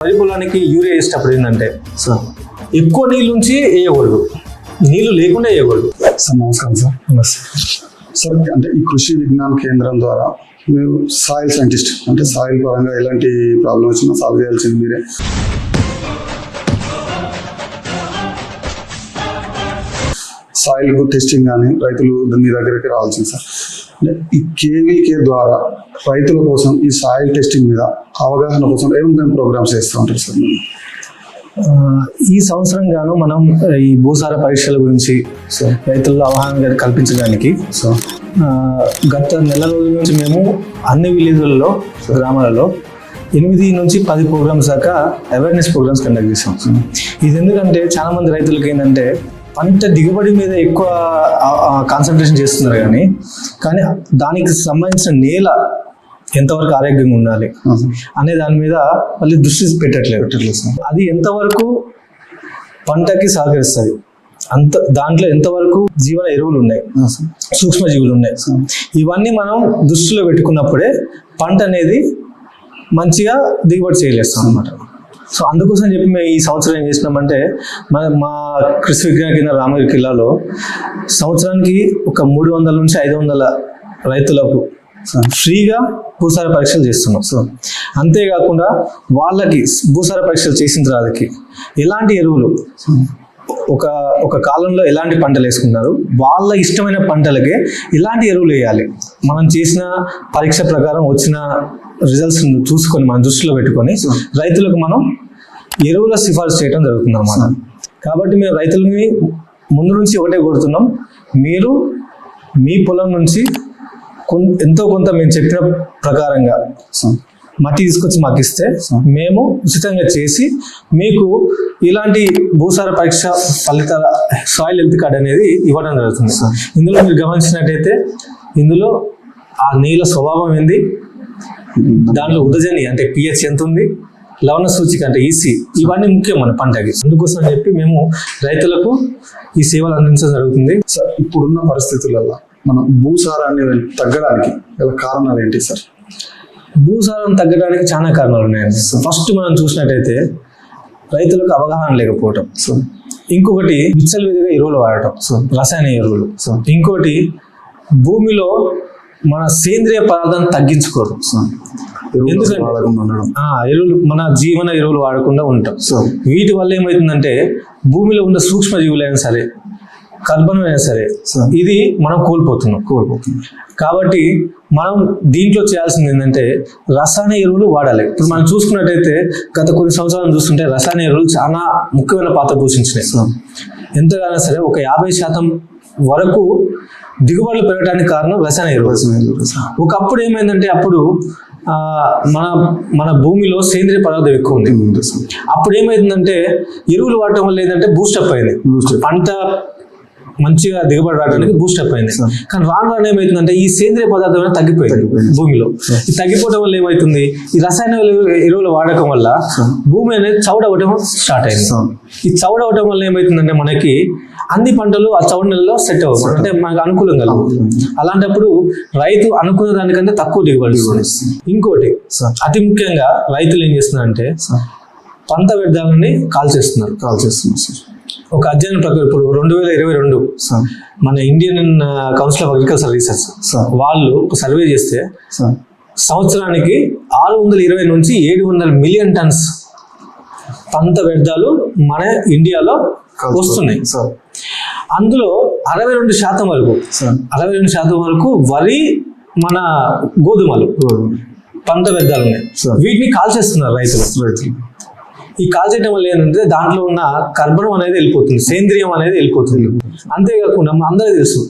వరి పొలానికి యూరియా వేసేటప్పుడు ఏంటంటే సార్. ఎక్కువ నీళ్ళు ఉంచి వేయకూడదు. నీళ్ళు లేకుండా వేయకూడదు. సార్ నమస్కారం సార్. సార్ అంటే ఈ కృషి విజ్ఞాన కేంద్రం ద్వారా మీరు సాయిల్ సైంటిస్ట్ అంటే సాయిల్ పరంగా ఎలాంటి ప్రాబ్లం వచ్చినా సాల్వ్ చేయాల్సింది మీరే. సాయిల్ టెస్టింగ్ కానీ రైతులు మీ దగ్గరికి రావాల్సింది సార్. ఈ కేవీకే ద్వారా రైతుల కోసం ఈ సాయిల్ టెస్టింగ్ మీద అవగాహన కోసం ఏమైనా ప్రోగ్రామ్స్ చేస్తూ ఉంటారు సార్? ఈ సంవత్సరం గాను మనం ఈ భూసార పరీక్షల గురించి రైతుల్లో అవగాహన కల్పించడానికి ఆ, గత నెల రోజుల నుంచి మేము అన్ని విలేజ్లలో గ్రామాలలో ఎనిమిది నుంచి పది ప్రోగ్రామ్స్ దాకా అవేర్నెస్ ప్రోగ్రామ్స్ కండక్ట్ చేసాం ఇది ఎందుకంటే చాలా మంది రైతులకి ఏంటంటే పంట దిగుబడి మీద ఎక్కువ కాన్సన్ట్రేషన్ చేస్తున్నారు కానీ కానీ దానికి సంబంధించిన నేల ఎంతవరకు ఆరోగ్యంగా ఉండాలి. అనే దాని మీద మళ్ళీ దృష్టి పెట్టట్లేదు. అది ఎంతవరకు పంటకి సహకరిస్తుంది? అంత దాంట్లో ఎంతవరకు జీవన ఎరువులు ఉన్నాయి. సూక్ష్మజీవులు ఉన్నాయి. ఇవన్నీ మనం దృష్టిలో పెట్టుకున్నప్పుడే పంట అనేది మంచిగా దిగుబడి చేయలేస్తాం అనమాట సో అందుకోసం చెప్పి మేము ఈ సంవత్సరం ఏం చేసినామంటే మన మా కృషి విజ్ఞాన కింద రామగిరి కిల్లాలో సంవత్సరానికి ఒక మూడు వందల నుంచి ఐదు వందల రైతులకు ఫ్రీగా భూసార పరీక్షలు చేస్తున్నాం. సో అంతేకాకుండా వాళ్ళకి భూసార పరీక్షలు చేసిన తర్వాతకి ఎలాంటి ఎరువులు? ఒక ఒక కాలంలో ఎలాంటి పంటలు వేసుకున్నారు? వాళ్ళ ఇష్టమైన పంటలకే ఎలాంటి ఎరువులు వేయాలి? మనం చేసిన పరీక్ష ప్రకారం వచ్చిన రిజల్ట్స్ చూసుకొని మనం దృష్టిలో పెట్టుకొని రైతులకు మనం ఎరువుల సిఫార్సు చేయడం జరుగుతుంది అన్నమాట కాబట్టి మేము రైతులని ముందు నుంచి ఒకటే కోరుతున్నాం. మీరు మీ పొలం నుంచి ఎంతో కొంత మేము చెప్పిన ప్రకారంగా. మట్టి తీసుకొచ్చి మాకు ఇస్తే మేము ఉచితంగా చేసి మీకు ఇలాంటి భూసార పరీక్ష ఫలితాల సాయిల్ హెల్త్ కార్డ్ అనేది ఇవ్వడం జరుగుతుంది. ఇందులో మీరు గమనించినట్టయితే ఇందులో ఆ నీళ్ళ స్వభావం ఏంది? దాంట్లో ఉదజని అంటే పిహెచ్ ఎంత ఉంది? లవణ సూచిక అంటే ఈసీ ఇవన్నీ ముఖ్యం మన పంటకి. అందుకోసం అని చెప్పి మేము రైతులకు ఈ సేవలు అందించడం జరుగుతుంది. సార్ ఇప్పుడున్న పరిస్థితులలో మనం భూసారాన్ని తగ్గడానికి గల కారణాలు ఏంటి సార్? భూసారం తగ్గడానికి చాలా కారణాలు ఉన్నాయండి. ఫస్ట్ మనం చూసినట్టయితే రైతులకు అవగాహన లేకపోవటం. సో ఇంకొకటి విచ్చలవిడిగా ఎరువులు వాడటం. రసాయన ఎరువులు. ఇంకోటి భూమిలో మన సేంద్రియ పదార్థాన్ని తగ్గించుకోవడం ఎరువులు ఎందుకంటే- ఎరువులు మన జీవన ఎరువులు వాడకుండా ఉంటాం. సో వీటి వల్ల ఏమవుతుందంటే భూమిలో ఉన్న సూక్ష్మ జీవులైనా సరే అయినా సరే ఇది మనం కోల్పోతున్నాం. కోల్పోతుంది కాబట్టి మనం దీంట్లో చేయాల్సింది ఏంటంటే రసాయన ఎరువులు వాడాలి. ఇప్పుడు మనం చూసుకున్నట్టయితే గత కొన్ని సంవత్సరాలు చూస్తుంటే రసాయన ఎరువులు చాలా ముఖ్యమైన పాత్ర పోషించినాయి. ఎంతగానో సరే ఒక యాభై శాతం వరకు దిగుబడులు పెరగడానికి కారణం రసాయన ఎరువులు. ఒకప్పుడు ఏమైందంటే అప్పుడు మన మన భూమిలో సేంద్రియ పదార్థం ఎక్కువ ఉంది. అప్పుడు ఏమైందంటే ఎరువులు వాడటం వల్ల ఏంటంటే బూస్టప్ అయింది. పంట మంచిగా దిగుబడి రావడానికి బూస్టప్ అయింది. కానీ రాను రాను ఏమవుతుందంటే ఈ సేంద్రియ పదార్థం తగ్గిపోయింది. భూమిలో. ఈ తగ్గిపోవడం వల్ల ఏమవుతుంది ఈ రసాయన ఎరువు- ఎరువుల వాడకం వల్ల భూమి అనేది చౌడవటం స్టార్ట్ అయింది. ఈ చౌడ అవటం వల్ల ఏమవుతుందంటే మనకి అన్ని పంటలు ఆ చౌడ నెలలో సెట్ అవ్వదు అంటే మనకు అనుకూలం కలదు అలాంటప్పుడు రైతు అనుకున్న దానికంటే తక్కువ దిగుబడి. ఇంకోటి అతి ముఖ్యంగా రైతులు ఏం చేస్తున్నారంటే పంట వ్యర్థాలని కాల్ చేస్తున్నాం సార్. ఒక అధ్యయనం ప్రకారం ఇప్పుడు రెండు వేల ఇరవై రెండు మన Indian council of agriculture research sir. వాళ్ళు ఒక సర్వే చేస్తే సార్. సంవత్సరానికి ఆరు వందల ఇరవై నుంచి ఏడు వందల మిలియన్ టన్స్ పంట వ్యర్థాలు మన ఇండియాలో వస్తున్నాయి. సార్. అందులో అరవై రెండు శాతం వరకు సార్. అరవై రెండు శాతం వరకు వరి మన గోధుమలు పంట వ్యర్థాలు ఉన్నాయి. వీటిని కాల్చేస్తున్నారు రైతులు. రైతులు. ఈ కాల్చేయడం వల్ల ఏంటంటే దాంట్లో ఉన్న కర్బనం అనేది వెళ్ళిపోతుంది సేంద్రియం అనేది వెళ్ళిపోతుంది. అంతేకాకుండా మన అందరికీ తెలుసు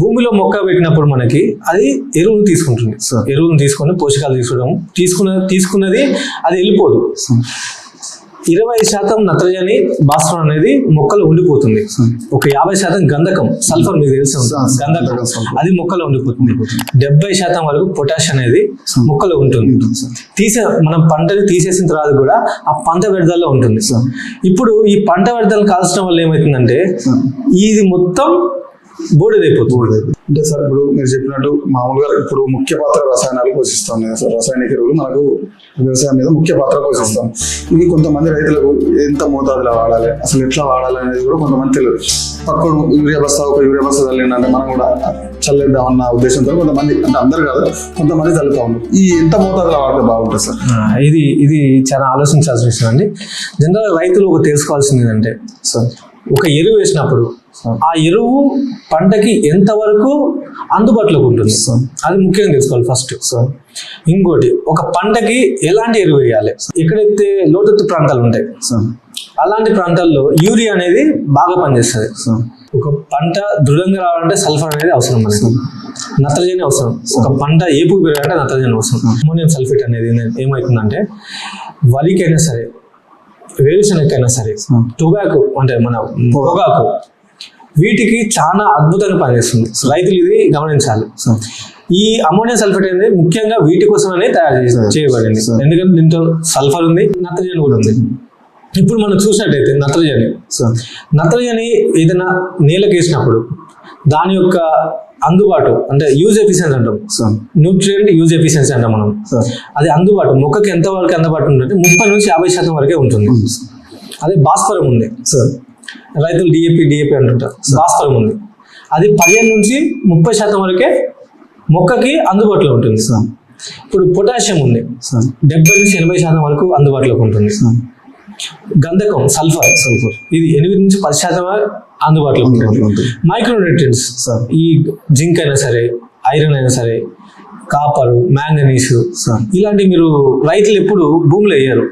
భూమిలో మొక్క పెట్టినప్పుడు మనకి అది ఎరువును తీసుకుంటుంది. ఎరువును తీసుకొని పోషకాలు తీసుకోవడం తీసుకున్న తీసుకున్నది అది వెళ్ళిపోదు. ఇరవై శాతం నత్రజని భాస్వరం అనేది మొక్కలో ఉండిపోతుంది. ఒక యాభై శాతం గంధకం సల్ఫర్ మీకు తెలిసి. ఉంటుంది గంధకం. అది మొక్కలో ఉండిపోతుంది. డెబ్బై శాతం వరకు పొటాష్ అనేది. మొక్కలో ఉంటుంది. తీసే మనం పంటని తీసేసిన తర్వాత కూడా ఆ పంట వ్యర్థాల్లో ఉంటుంది. ఇప్పుడు ఈ పంట వ్యర్థాలు కాల్చడం వల్ల ఏమవుతుందంటే ఇది మొత్తం బూడిదైపోతుంది. బూడిద అంటే సార్ ఇప్పుడు మీరు చెప్పినట్టు మామూలుగా ఇప్పుడు ముఖ్య పాత్ర రసాయనాలు పోషిస్తాం కదా సార్. రసాయనిక ఎరువులు మనకు వ్యవసాయం మీద ముఖ్య పాత్ర పోషిస్తాం. ఇవి కొంతమంది రైతులకు ఎంత మోతాదులో వాడాలి అసలు ఎట్లా వాడాలి అనేది కూడా కొంతమంది తెలియదు. పక్కడు యూరియా బస్తా ఒక యూరియా బస్తా చల్లిందంటే మనం కూడా చల్లేద్దామన్న ఉద్దేశంతో కొంతమంది అంటే అందరు కాదు కొంతమంది చల్లుతా ఉన్నారు. ఈ ఎంత మోతాదులో వాడితే బాగుంటుంది సార్? ఇది ఇది చాలా ఆలోచించాల్సిన విషయం అండి. జనరల్ రైతులు ఒక తెలుసుకోవాల్సింది ఏంటంటే సార్. ఒక ఎరువు వేసినప్పుడు ఆ ఎరువు పంటకి ఎంతవరకు అందుబాటులోకి ఉంటుంది? అది ముఖ్యంగా తెలుసుకోవాలి ఫస్ట్. ఇంకోటి ఒక పంటకి ఎలాంటి ఎరువు వేయాలి? ఎక్కడైతే లోతెత్తు ప్రాంతాలు ఉంటాయి అలాంటి ప్రాంతాల్లో యూరియా అనేది బాగా పనిచేస్తుంది. ఒక పంట దృఢంగా రావాలంటే సల్ఫర్ అనేది అవసరం మనకి. నత్రజని అవసరం. ఒక పంట ఏపు పెరగాలంటే నత్రజని అవసరం. అమోనియం సల్ఫేట్ అనేది ఏమవుతుందంటే వరికైనా సరే వేరుశనగకైనా సరే. టొబాకో అంటే మన పొగాకు వీటికి చాలా అద్భుతంగా పనిచేస్తుంది. రైతులు ఇది గమనించాలి. సార్ ఈ అమోనియం సల్ఫేట్ అనేది ముఖ్యంగా వీటి కోసమనే తయారు చేసి- చేయబడింది. ఎందుకంటే దీంట్లో సల్ఫర్ ఉంది నత్రజని కూడా ఉంది. ఇప్పుడు మనం చూసినట్టయితే నత్రజని. నత్రజని ఏదైనా నేలకు వేసినప్పుడు దాని యొక్క అందుబాటు అంటే యూజ్ ఎఫిషియన్సీ అంటాం. న్యూట్రియంట్ యూజ్ ఎఫిషియన్సీ అంటాం మనం. అది అందుబాటు మొక్కకి ఎంత వరకు అందుబాటు ఉంటుంది ముప్పై నుంచి యాభై శాతం వరకే ఉంటుంది. అదే భాస్వరం ఉంది. సార్ రైతులు డిఏపి డిఏపి అంటుంటారు. భాస్వరం ఉంది. అది పదిహేను నుంచి ముప్పై శాతం వరకే మొక్కకి అందుబాటులో ఉంటుంది. సార్. ఇప్పుడు పొటాషియం ఉంది. సార్. డెబ్బై నుంచి ఎనభై శాతం వరకు అందుబాటులోకి ఉంటుంది. సార్. గంధకం సల్ఫర్. సల్ఫర్. ఇది ఎనిమిది నుంచి పది శాతం అందుబాటులో ఉంటుంది. Micronutrients sir. ఈ జింక్ అయినా సరే ఐరన్ అయినా సరే కాపరు మ్యాంగనీస్ ఇలాంటి మీరు రైతులు ఎప్పుడు భూమిలో వేయరు.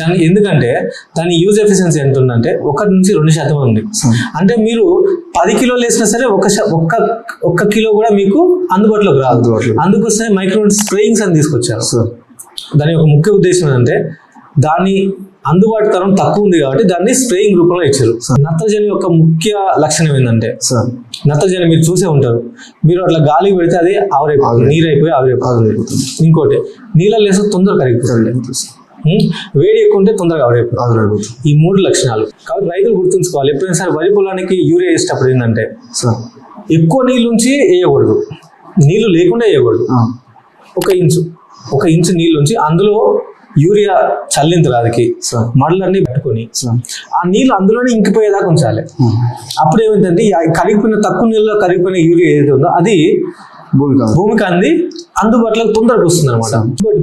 దాని ఎందుకంటే దాని యూజ్ ఎఫిషియన్సీ ఎంత ఉందంటే ఒకటి నుంచి రెండు శాతం ఉంది. అంటే మీరు పది కిలోలు వేసినా సరే ఒక ఒక్క ఒక్క కిలో కూడా మీకు అందుబాటులోకి రాదు. అందుకోసమే మైక్రో స్ప్రేయింగ్స్ అని తీసుకొచ్చారు. దాని యొక్క ముఖ్య ఉద్దేశం ఏంటంటే దాని అందుబాటు తరం తక్కువ ఉంది కాబట్టి దాన్ని స్ప్రేయింగ్ రూపంలో ఇచ్చారు. నత్రజని యొక్క ముఖ్య లక్షణం ఏంటంటే సార్ నత్రజని మీరు చూసే ఉంటారు. మీరు అట్లా గాలికి పెడితే అది ఆవిరైపోతుంది. నీరు అయిపోయి ఆవిరైపోతుంది. ఇంకోటి నీళ్ళ లేసి తొందరగా కరిగిపోతుంది? వేడి ఎక్కువ ఉంటే తొందరగా ఆవిరైపోతుంది. ఈ మూడు లక్షణాలు. కాబట్టి రైతులు గుర్తుంచుకోవాలి. ఎప్పుడైనా సరే వరి పొలానికి యూరియా వేసేటప్పుడు ఏంటంటే సార్ ఎక్కువ నీళ్ళు ఉంచి వేయకూడదు. నీళ్ళు లేకుండా వేయకూడదు. ఒక ఇంచు. ఒక ఇంచు నీళ్ళు ఉంచి అందులో యూరియా చల్లిన సార్. మడలన్నీ పెట్టుకొని ఆ నీళ్ళు అందులోనే ఇంకిపోయేదాకా ఉంచాలి. అప్పుడు ఏమైందంటే కరిగిపోయిన తక్కువ నీళ్ళలో కరిగిపోయిన యూరియా ఏదైతే ఉందో అది భూమికి అంది. అందుబాటులోకి తొందరగా వస్తుంది అనమాట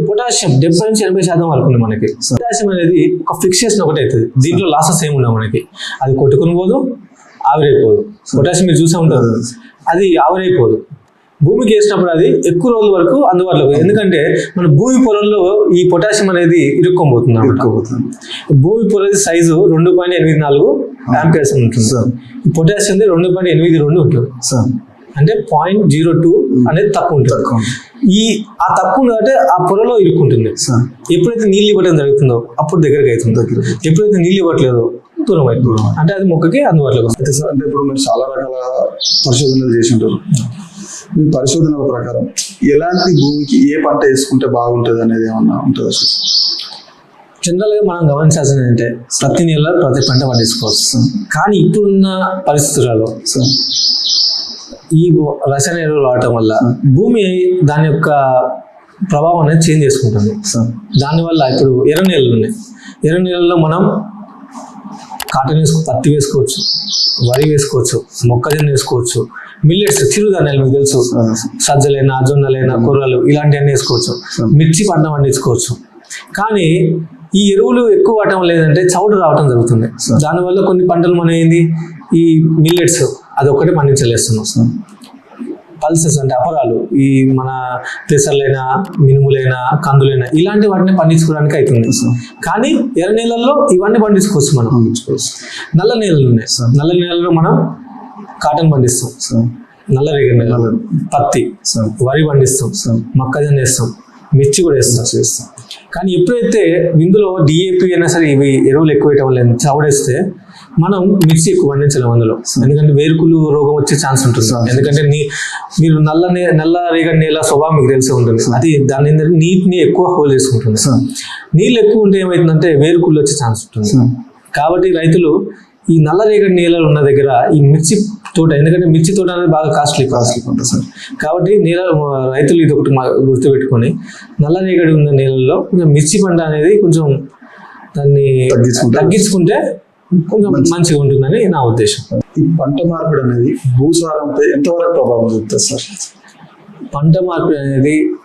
పొటాషియం డెబ్బై నుంచి ఎనభై శాతం వరకు ఉంది మనకి. పొటాషియం అనేది ఒక ఫిక్సేషన్ ఒకటి అవుతుంది. దీంట్లో లాసెస్ ఏమి ఉండవు మనకి. అది కొట్టుకుని పోదు ఆవిరైపోదు. పొటాషియం మీరు చూసే ఉంటారు. అది ఆవిరైపోదు. భూమికి వేసినప్పుడు అది ఎక్కువ రోజుల వరకు అందుబాటులో ఎందుకంటే మన భూమి పొలంలో ఈ పొటాషియం అనేది ఇరుక్కోబోతుంది. అనమాట ఇరుక్కుపోతుంది భూమి పొలది సైజు రెండు పాయింట్ ఎనిమిది నాలుగు యాంపియర్స్ ఉంటుంది. పొటాషియం రెండు పాయింట్ ఎనిమిది రెండు ఉంటుంది. సార్. అంటే పాయింట్ జీరో టూ అనేది తక్కువ ఉంటుంది. ఈ ఆ తక్కువ ఉంది అంటే ఆ పొరలో ఇరుక్కుంటుంది. సార్. ఎప్పుడైతే నీళ్ళు ఇవ్వడం జరుగుతుందో అప్పుడు దగ్గరకు అవుతుంది. దగ్గర ఎప్పుడైతే నీళ్ళు ఇవ్వట్లేదో దూరం అవుతుంది అంటే అది మొక్కకి అందుబాటులోకి వస్తుంది. అంటే ఇప్పుడు మీరు చాలా రకాల పరిశోధనలు చేసి ఉంటారు. మీ పరిశోధనల ప్రకారం ఎలాంటి భూమికి ఏ పంట వేసుకుంటే బాగుంటుంది అనేది ఏమన్నా ఉంటుంది అసలు జనరల్గా మనం గమనించాల్సింది ఏంటంటే ప్రతి నెల ప్రతి పంట పండించుకోవచ్చు కానీ ఇప్పుడున్న పరిస్థితులలో ఈ రసాయన ఎరువులు వాడటం వల్ల భూమి దాని యొక్క ప్రభావం అనేది చేంజ్ చేసుకుంటుంది. సార్. దానివల్ల ఇప్పుడు ఎర్ర నీళ్ళు ఉన్నాయి. ఎర్ర నీళ్ళలో మనం కాటన్ వేసుకో పత్తి వేసుకోవచ్చు వరి వేసుకోవచ్చు మొక్కజొన్న వేసుకోవచ్చు మిల్లెట్స్ చిరుధాన్యాలు మీకు తెలుసు. సజ్జలైనా జొన్నలైనా కూరలు ఇలాంటివన్నీ వేసుకోవచ్చు. మిర్చి పంట పండించుకోవచ్చు. కానీ ఈ ఎరువులు ఎక్కువ వాడటం లేదంటే చౌడు రావటం జరుగుతుంది. దానివల్ల కొన్ని పంటలు మన ఏంది ఈ మిల్లెట్స్ అది ఒకటి పండించలేస్తున్నాం పల్సెస్ అంటే అపరాలు ఈ మన పెసర్లైనా మినుములైనా కందులైనా ఇలాంటి వాటిని పండించుకోవడానికి అవుతుంది కానీ ఎర్ర నీళ్ళల్లో ఇవన్నీ పండించుకోవచ్చు మనం. పండించుకోవచ్చు. నల్ల నీళ్ళు ఉన్నాయి. నల్ల నీళ్ళలో మనం కాటన్ పండిస్తాం. సార్ నల్ల రేగడి నెల పత్తి సార్ వరి పండిస్తాం. సార్ మొక్కజొన్న వేస్తాం. మిర్చి కూడా వేస్తాం. చేస్తాం కానీ ఎప్పుడైతే ఇందులో డిఏపి అయినా సరే ఇవి ఎరువులు ఎక్కువ వేయటం లేదు చవడేస్తే మనం మిర్చి ఎక్కువ పండించలేము అందులో. ఎందుకంటే వేరుకులు రోగం వచ్చే ఛాన్స్ ఉంటుంది. ఎందుకంటే నీ మీరు నల్ల నే నల్ల రేగడి నేల స్వభావం మీకు తెలిసే ఉంటుంది. అది దాని ఏంటంటే నీటిని ఎక్కువ హోల్ చేసుకుంటుంది. సార్ నీళ్ళు ఎక్కువ ఉంటే ఏమవుతుందంటే వేరుకుళ్ళు వచ్చే ఛాన్స్ ఉంటుంది. సార్ కాబట్టి రైతులు ఈ నల్ల రేగడి నేలలు ఉన్న దగ్గర ఈ మిర్చి తోట ఎందుకంటే మిర్చి తోట అనేది బాగా కాస్ట్లీ కాస్ట్లీ పంట సార్ కాబట్టి నేల రైతులు ఇది ఒకటి గుర్తుపెట్టుకొని నల్ల రేగడి ఉన్న నేలల్లో మిర్చి పంట అనేది కొంచెం దాన్ని తగ్గించుకుంటే కొంచెం మంచిగా ఉంటుందని నా ఉద్దేశం. ఈ పంట మార్పిడి అనేది భూసారంపై ఎంతవరకు ప్రభావం చూపుతుంది సార్? పంట మార్పిడి అనేది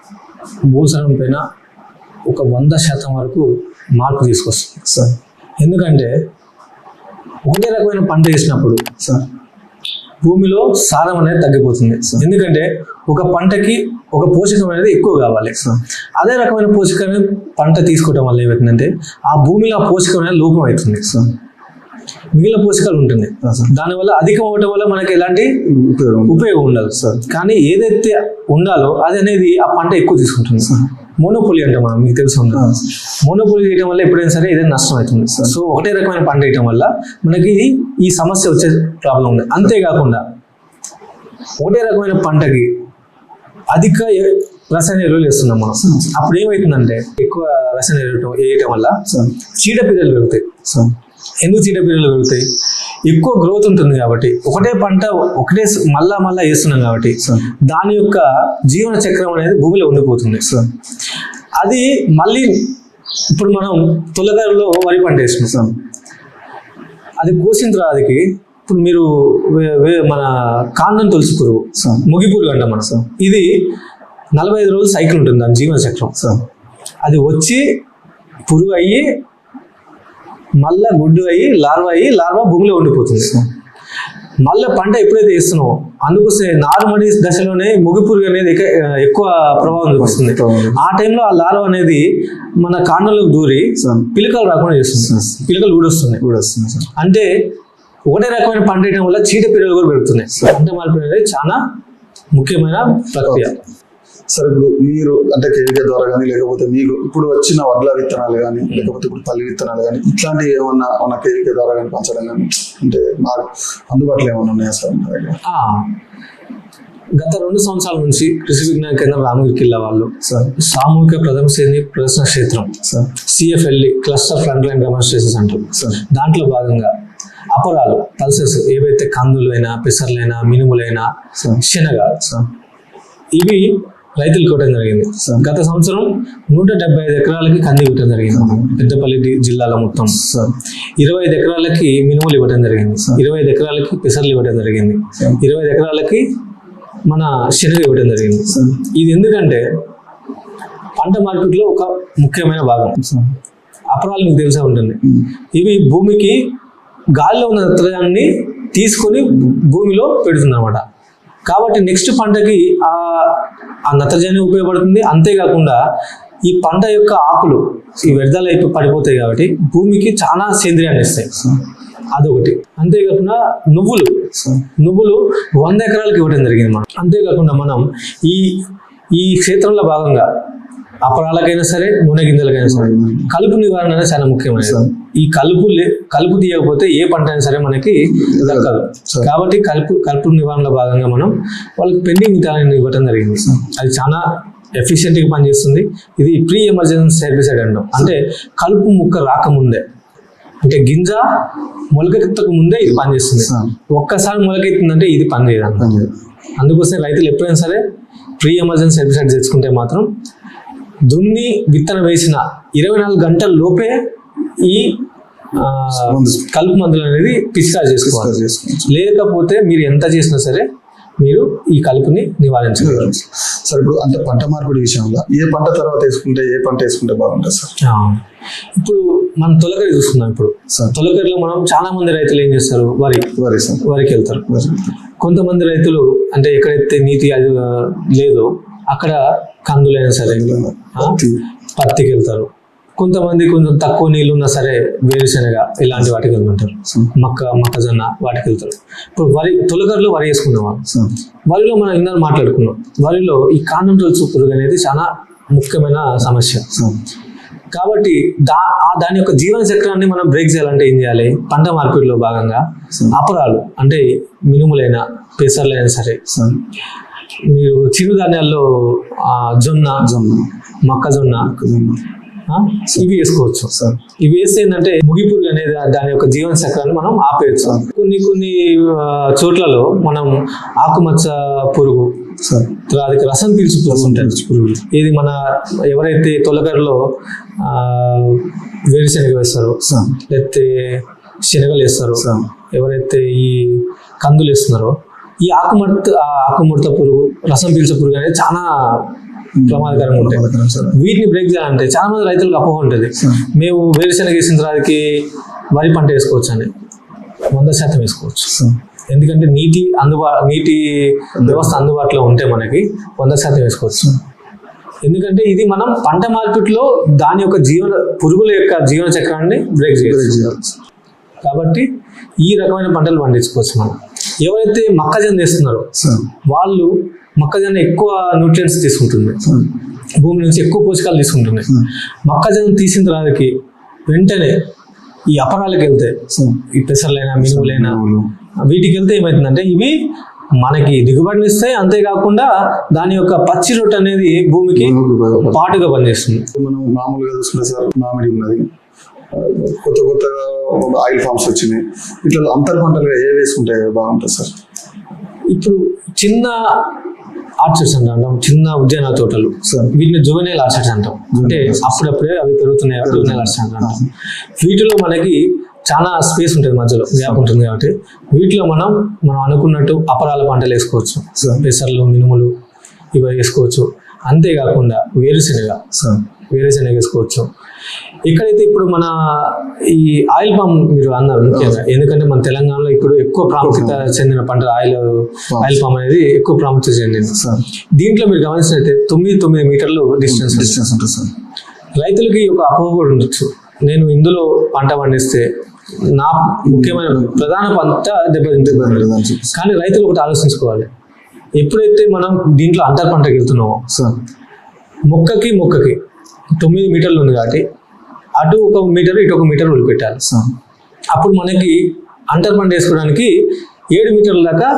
భూసారం పైన ఒక వంద శాతం వరకు మార్పు తీసుకొస్తుంది. సార్. ఎందుకంటే ఒకటే రకమైన పంట వేసినప్పుడు సార్. భూమిలో సారం అనేది తగ్గిపోతుంది. ఎందుకంటే ఒక పంటకి ఒక పోషకం అనేది ఎక్కువ కావాలి. సార్. అదే రకమైన పోషకాన్ని పంట తీసుకోవడం వల్ల ఏమవుతుందంటే ఆ భూమిలో ఆ పోషకం అనేది లోపం అవుతుంది. సార్. మిగిలిన పోషకాలు ఉంటుంది దానివల్ల అధికం అవటం వల్ల మనకి ఎలాంటి ఉపయోగం ఉండదు. సార్. కానీ ఏదైతే ఉండాలో అది అనేది ఆ పంట ఎక్కువ తీసుకుంటుంది. మోనోపొలి అంటాం మనం మీకు తెలిసి మోనోపొలి చేయడం వల్ల ఎప్పుడైనా సరే ఏదైనా నష్టం అవుతుంది. సో ఒకటే రకమైన పంట వేయటం వల్ల మనకి ఈ సమస్య వచ్చే ప్రాబ్లం ఉంది. అంతేకాకుండా ఒకటే రకమైన పంటకి అధిక రసాయన ఎరువులు వేస్తున్నాం మనం. అప్పుడు ఏమవుతుందంటే ఎక్కువ రసాయన ఎరువు వేయటం వల్ల చీడపీడలు పెరుగుతాయి. ఎందుకు చీడపీడలు పెరుగుతాయి ఎక్కువ గ్రోత్ ఉంటుంది కాబట్టి. ఒకటే పంట ఒకటే మళ్ళా మళ్ళా వేస్తున్నాం కాబట్టి దాని యొక్క జీవన చక్రం అనేది భూమిలో ఉండిపోతుంది. సార్ అది మళ్ళీ ఇప్పుడు మనం తొలగరలో వరి పంట సార్ అది కోసిన తర్వాతకి ఇప్పుడు మీరు మన కాండం తులసి పురుగు సార్ ముగి పురుగు అంటాం మనం. ఇది నలభై ఐదు రోజులు సైకిల్ ఉంటుంది దాని జీవన చక్రం. సార్ అది వచ్చి పురుగు అయ్యి మళ్ళా గుడ్డు అయ్యి లార్వా అయ్యి లార్వా భూమిలో ఉండిపోతుంది. మళ్ళీ పంట ఎప్పుడైతే వేస్తున్నామో అందుకోసమే నారుమడి దశలోనే ముగి పురుగు అనేది ఎక్క- ఎక్కువ ప్రభావం చూపిస్తుంది. ఆ టైంలో ఆ లార్వా అనేది మన కాండంలోకి దూరి పిలకలు రాకుండా చేస్తుంది. పిలకలు ఊడొస్తున్నాయి. సార్. అంటే ఒకటే రకమైన పంట వేయడం వల్ల చీడ పిల్లలు కూడా పెరుగుతున్నాయి. పంట మార్పిడి అనేది చాలా ముఖ్యమైన ప్రక్రియ. సార్ ఇప్పుడు మీరు అంటే కేవిక ద్వారా కానీ లేకపోతే మీకు ఇప్పుడు వచ్చిన వడ్ల విత్తనాలు కానీ లేకపోతే ఇప్పుడు పల్లి విత్తనాలు కానీ ఇట్లాంటివి ఏమన్నా మన కేవిక ద్వారా కానీ పంచడం కానీ అంటే మాకు అందుబాటులో ఏమన్నా ఉన్నాయా సార్ గత రెండు సంవత్సరాల నుంచి కృషి విజ్ఞాన కేంద్రం రామగిరి కిల్లా వాళ్ళు. సార్. సామూహిక ప్రథమ శ్రేణి ప్రదర్శన క్షేత్రం. Sir. C F L E cluster front line demonstration centre. Sir. దాంట్లో భాగంగా అపరాలు పల్సెస్ ఏవైతే కందులు అయినా పెసర్లైనా మినుములైనా సార్. శనగ సార్. ఇవి రైతులు కొట్టడం జరిగింది. గత సంవత్సరం నూట డెబ్బై ఐదు ఎకరాలకి కంది కొట్టడం జరిగింది. పెద్దపల్లి జిల్లాలో మొత్తం. ఇరవై ఐదు ఎకరాలకి మినుములు ఇవ్వడం జరిగింది. ఇరవై ఐదు ఎకరాలకి పెసర్లు ఇవ్వడం జరిగింది. ఇరవై ఐదు ఎకరాలకి మన శనగ ఇవ్వడం జరిగింది. ఇది ఎందుకంటే పంట మార్కెట్లో ఒక ముఖ్యమైన భాగం. అపరాలు మీకు తెలిసే ఉంటుంది. ఇవి భూమికి గాలిలో ఉన్న నత్రజాన్ని తీసుకొని భూమిలో పెడుతుంది అనమాట కాబట్టి నెక్స్ట్ పంటకి ఆ ఆ నత్రజని ఉపయోగపడుతుంది. అంతేకాకుండా ఈ పంట యొక్క ఆకులు ఈ వ్యర్థాలు అయిపోయి పడిపోతాయి కాబట్టి భూమికి చాలా సేంద్రియాన్ని ఇస్తాయి. అదొకటి. అంతేకాకుండా నువ్వులు. నువ్వులు వంద ఎకరాలకు ఇవ్వడం జరిగింది మనం. అంతేకాకుండా మనం ఈ ఈ క్షేత్రంలో భాగంగా అపరాలకైనా సరే నూనె గింజలకైనా సరే కలుపు నివారణ అనేది చాలా ముఖ్యమైనది. ఈ కలుపు లే- కలుపు తీయకపోతే ఏ పంట అయినా సరే మనకి దక్కదు. కాబట్టి కలుపు కలుపు నివారణలో భాగంగా మనం వాళ్ళకి పెండింగ్ విధానాన్ని ఇవ్వడం జరిగింది. అది చాలా ఎఫిషియెంట్గా పనిచేస్తుంది. ఇది ప్రీ ఎమర్జెన్సీ హెర్బిసైడ్ అంటాం. అంటే కలుపు ముక్క రాకముందే. అంటే గింజ మొలకెత్తకు ముందే ఇది పనిచేస్తుంది. సార్. ఒక్కసారి మొలకెత్తిందంటే ఇది పని చేయదు పని చేయదు. అందుకోసం రైతులు ఎప్పుడైనా సరే ప్రీ ఎమర్జెన్సీ హెర్బిసైడ్ తెచ్చుకుంటే మాత్రం దున్ని విత్తనం వేసిన ఇరవై నాలుగు గంటల లోపే ఈ కలుపు మందులు అనేది పిచికారి చేసుకోవాలి. లేకపోతే మీరు ఎంత చేసినా సరే మీరు ఈ కలుపుని నివారించగలరు సార్ ఇప్పుడు అంటే పంట మార్పిడి విషయంలో ఏ పంట తర్వాత వేసుకుంటే ఏ పంట వేసుకుంటే బాగుంటుంది సార్? ఇప్పుడు మనం తొలకరి చూస్తున్నాం ఇప్పుడు. సార్. తొలకరిలో మనం చాలా మంది రైతులు ఏం చేస్తారు? వరి. వరి సార్. వరికి వెళ్తారు. కొంతమంది రైతులు అంటే ఎక్కడైతే ఆ, లేదో అక్కడ కందులైనా సరే. పత్తికి వెళ్తారు. కొంతమంది కొంచెం తక్కువ నీళ్ళు ఉన్నా సరే వేరుశనగ ఇలాంటి వాటికి వెళ్తుంటారు సార్ మక్క మొక్కజొన్న వాటికి వెళ్తారు. ఇప్పుడు వరి తొలకరిలో వరి వేసుకున్నాం వాళ్ళు. సార్ వరిలో మనం ఇందాక మాట్లాడుకున్నాం. వరిలో ఈ కాండం తొలుచు పురుగు అనేది చాలా ముఖ్యమైన సమస్య. సార్ కాబట్టి దా ఆ దాని యొక్క జీవన చక్రాన్ని మనం బ్రేక్ చేయాలంటే ఏం చేయాలి? పంట మార్పిడిలో భాగంగా. అపరాలు అంటే మినుములైనా పెసర్లైనా సరే. మీరు చిరుధాన్యాల్లో జొన్న జొన్న. మొక్కజొన్న. ఇవి వేసుకోవచ్చు. సార్. ఇవి వేస్తే ఏంటంటే ముగిపురుగు అనేది దాని యొక్క జీవన చక్రాన్ని మనం ఆపేయచ్చు. కొన్ని కొన్ని చోట్లలో మనం ఆకుమచ్చ పురుగు సార్. దానికి రసం పీల్చు పురుగు ఉంటుంది పురుగులు. ఇది మన ఎవరైతే తొలకరలో ఆ, వేరుశనగ వేస్తారో సార్. లేకపోతే శనగలు వేస్తారో ఎవరైతే ఈ కందులు వేస్తున్నారో ఈ ఆకుమర్త ఆకుముడత పురుగు రసం పీల్చే పురుగు అనేది చాలా ప్రమాదకరంగా ఉంటాయి. వీటిని బ్రేక్ చేయాలంటే చాలా మంది రైతులకు అపోహ ఉంటుంది. మేము వేరుశనగ వేసిన తర్వాతకి వరి పంట వేసుకోవచ్చు అని. వంద శాతం వేసుకోవచ్చు. ఎందుకంటే నీటి అందుబా నీటి వ్యవస్థ అందుబాటులో ఉంటే మనకి వంద శాతం వేసుకోవచ్చు. ఎందుకంటే ఇది మనం పంట మార్కెట్లో దాని యొక్క జీవన పురుగుల యొక్క జీవన చక్రాన్ని బ్రేక్ చేయాలి కాబట్టి ఈ రకమైన పంటలు పండించుకోవచ్చు మనం. ఎవరైతే మొక్కజొన్న వేస్తున్నారో వాళ్ళు మొక్కజొన్న ఎక్కువ న్యూట్రియంట్స్ తీసుకుంటుంది. భూమి నుంచి ఎక్కువ పోషకాలు తీసుకుంటుంది. సార్ మొక్కజొన్న తీసిన తర్వాతకి వెంటనే ఈ అపరాలకు వెళ్తే సార్ ఈ పెసర్లైనా మినుములైనా మినుములు. వీటికి వెళ్తే ఏమవుతుందంటే ఇవి మనకి దిగుబడిని ఇస్తాయి. అంతేకాకుండా దాని యొక్క పచ్చి రొట్టె అనేది భూమికి. పాటుగా పనిచేస్తుంది. మనం మామూలుగా చూసుకుంటే సార్ మామిడి ఉన్నది. కొత్త కొత్తగా ఆయిల్ ఫామ్స్ వచ్చినాయి. ఇట్లా అంతర్ పంటలుగా ఏ వేసుకుంటే బాగుంటుంది సార్? ఇప్పుడు చిన్న ఆర్చర్స్ అంటాం చిన్న ఉద్యాన తోటలు వీటిని జువెనైల్ ఆర్చర్స్ అంటాం. అంటే అప్పుడప్పుడే అవి పెరుగుతున్నాయి జువెనైల్ ఆర్చర్స్ అంటాం. వీటిలో మనకి చాలా స్పేస్ ఉంటుంది మధ్యలో గ్యాప్ ఉంటుంది కాబట్టి వీటిలో మనం మనం అనుకున్నట్టు అపరాల పంటలు వేసుకోవచ్చు. సార్. పెసర్లు మినుములు ఇవి వేసుకోవచ్చు. అంతేకాకుండా వేరుశెనగ. సార్ వేరుశెనగ వేసుకోవచ్చు. ఎక్కడైతే ఇప్పుడు మన ఈ ఆయిల్ పామ్ మీరు అన్నారు ముఖ్యంగా. ఎందుకంటే మన తెలంగాణలో ఇప్పుడు ఎక్కువ ప్రాముఖ్యత చెందిన పంట ఆయిల్ ఆయిల్ పామ్ అనేది ఎక్కువ ప్రాముఖ్యత చెందింది. సార్. దీంట్లో మీరు గమనించినట్లయితే తొమ్మిది తొమ్మిది మీటర్లు డిస్టెన్స్. డిస్టెన్స్ ఉంటుంది సార్. రైతులకి ఒక అపోహ కూడా ఉండొచ్చు. నేను ఇందులో పంట పండిస్తే నా ముఖ్యమైన ప్రధాన పంట దెబ్బతింటుంది కానీ రైతులు ఒకటి ఆలోచించుకోవాలి. ఎప్పుడైతే మనం దీంట్లో అంతర్ పంటకి వెళ్తున్నామో సార్. మొక్కకి మొక్కకి తొమ్మిది మీటర్లు ఉంది కాబట్టి అటు ఒక మీటర్ ఇటు ఒక మీటర్ వదిలిపెట్టాలి. సార్ అప్పుడు మనకి అంటర్ పంట వేసుకోవడానికి ఏడు మీటర్ల దాకా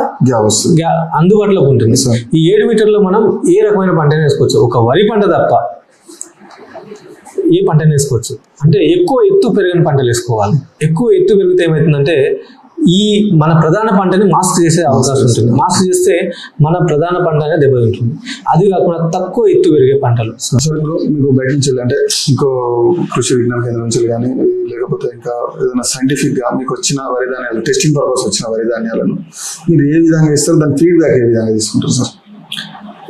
అందుబాటులోకి ఉంటుంది. సార్. ఈ ఏడు మీటర్లో మనం ఏ రకమైన పంటని వేసుకోవచ్చు. ఒక వరి పంట తప్ప ఏ పంటని వేసుకోవచ్చు. అంటే ఎక్కువ ఎత్తు పెరిగిన పంటలు వేసుకోవాలి. ఎక్కువ ఎత్తు పెరిగితే ఏమవుతుందంటే ఈ మన ప్రధాన పంటని మాస్క్ చేసే అవకాశం ఉంటుంది. మాస్క్ చేస్తే మన ప్రధాన పంట అనేది దెబ్బతింటుంది. అది కాకుండా తక్కువ ఎత్తు పెరిగే పంటలు. సార్ ఇప్పుడు మీకు బయట నుంచి అంటే ఇంకో కృషి విజ్ఞాన కేంద్రం నుంచి కానీ లేకపోతే ఇంకా ఏదైనా సైంటిఫిక్గా మీకు వచ్చిన వరి ధాన్యాలు టెస్టింగ్ పర్పస్ వచ్చిన వరి ధాన్యాలను మీరు ఏ విధంగా ఇస్తారు దాని ఫీడ్బ్యాక్ ఏ విధంగా తీసుకుంటారు సార్?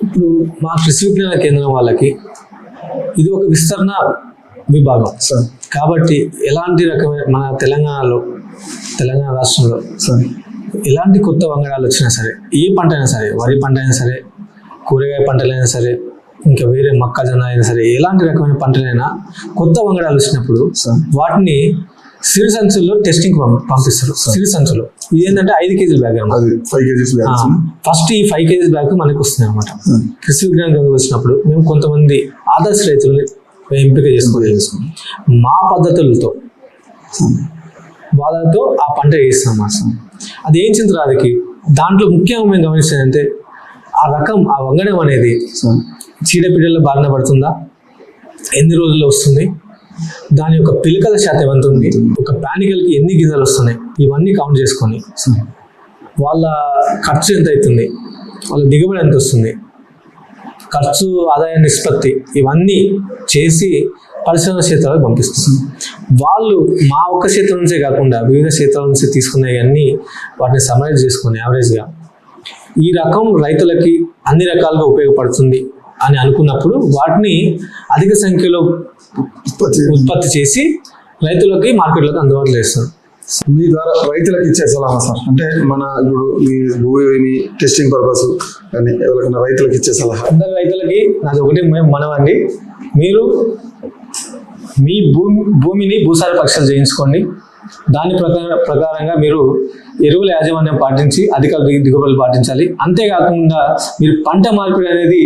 ఇప్పుడు మా కృషి విజ్ఞాన కేంద్రం వాళ్ళకి ఇది ఒక విస్తరణ విభాగం. సార్. కాబట్టి ఎలాంటి రకమైన మన తెలంగాణలో తెలంగాణ రాష్ట్రంలో ఎలాంటి కొత్త వంగడాలు వచ్చినా సరే ఏ పంట అయినా సరే వరి పంట అయినా సరే కూరగాయ పంటలైనా సరే ఇంకా వేరే మొక్కజొన్న అయినా సరే ఎలాంటి రకమైన పంటలైనా కొత్త వంగడాలు వచ్చినప్పుడు వాటిని సిరి సంచుల్లో టెస్టింగ్ పంపిస్తారు. సిరి. సంచులు ఇది ఏంటంటే ఐదు కేజీల బ్యాగ్ ఫస్ట్ ఈ ఫైవ్ కేజీస్ బ్యాగ్ మనకి వస్తుంది అనమాట కృషి విజ్ఞాన వచ్చినప్పుడు మేము కొంతమంది ఆదర్శ రైతుల్ని ఎంపిక చేసుకోలేదు మా పద్ధతులతో వాళ్ళతో ఆ పంట వేస్తాం అన్నమాట అది వేయించిన తర్వాతకి దాంట్లో ముఖ్యంగా మేము గమనించేదంటే ఆ రకం ఆ వంగడం అనేది సార్ చీడపీడల బారిన పడుతుందా? ఎన్ని రోజుల్లో వస్తుంది? దాని యొక్క పిలకల శాతం ఎంత ఉంది? ఒక ప్యానికల్కి ఎన్ని గింజలు వస్తున్నాయి? ఇవన్నీ కౌంట్ చేసుకొని వాళ్ళ ఖర్చు ఎంత అవుతుంది? వాళ్ళ దిగుబడి ఎంత వస్తుంది? ఖర్చు ఆదాయ నిష్పత్తి ఇవన్నీ చేసి పరిశోధన క్షేత్రాలకు పంపిస్తుంది. వాళ్ళు మా ఒక్క క్షేత్రం నుంచే కాకుండా వివిధ క్షేత్రాల నుంచి తీసుకునేవన్నీ వాటిని సమరైజ్ చేసుకుని యావరేజ్గా ఈ రకం రైతులకి అన్ని రకాలుగా ఉపయోగపడుతుంది అని అనుకున్నప్పుడు వాటిని అధిక సంఖ్యలో ఉత్పత్తి ఉత్పత్తి చేసి రైతులకి మార్కెట్లకు అందుబాటులో చేస్తారు. మీ ద్వారా రైతులకు ఇచ్చే సలహా సార్ అంటే మన ఇప్పుడు మీ భూమి టెస్టింగ్ పర్పస్ కానీ ఎవరికైనా రైతులకు ఇచ్చే సలహా? అందరు రైతులకి నాది ఒకటి మనవండి మీరు మీ భూమి భూమిని భూసార పరీక్షలు చేయించుకోండి. దాని ప్రకార ప్రకారంగా మీరు ఎరువుల యాజమాన్యం పాటించి అధిక దిగుబడులు పాటించాలి. అంతేకాకుండా మీరు పంట మార్పిడి అనేది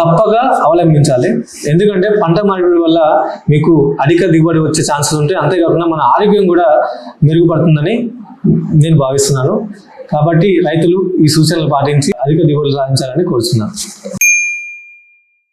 తప్పగా అవలంబించాలి. ఎందుకంటే పంట మార్పిడి వల్ల మీకు అధిక దిగుబడి వచ్చే ఛాన్సెస్ ఉంటాయి. అంతేకాకుండా మన ఆరోగ్యం కూడా మెరుగుపడుతుందని నేను భావిస్తున్నాను. కాబట్టి రైతులు ఈ సూచనలు పాటించి అధిక దిగుబడులు సాధించాలని కోరుతున్నాను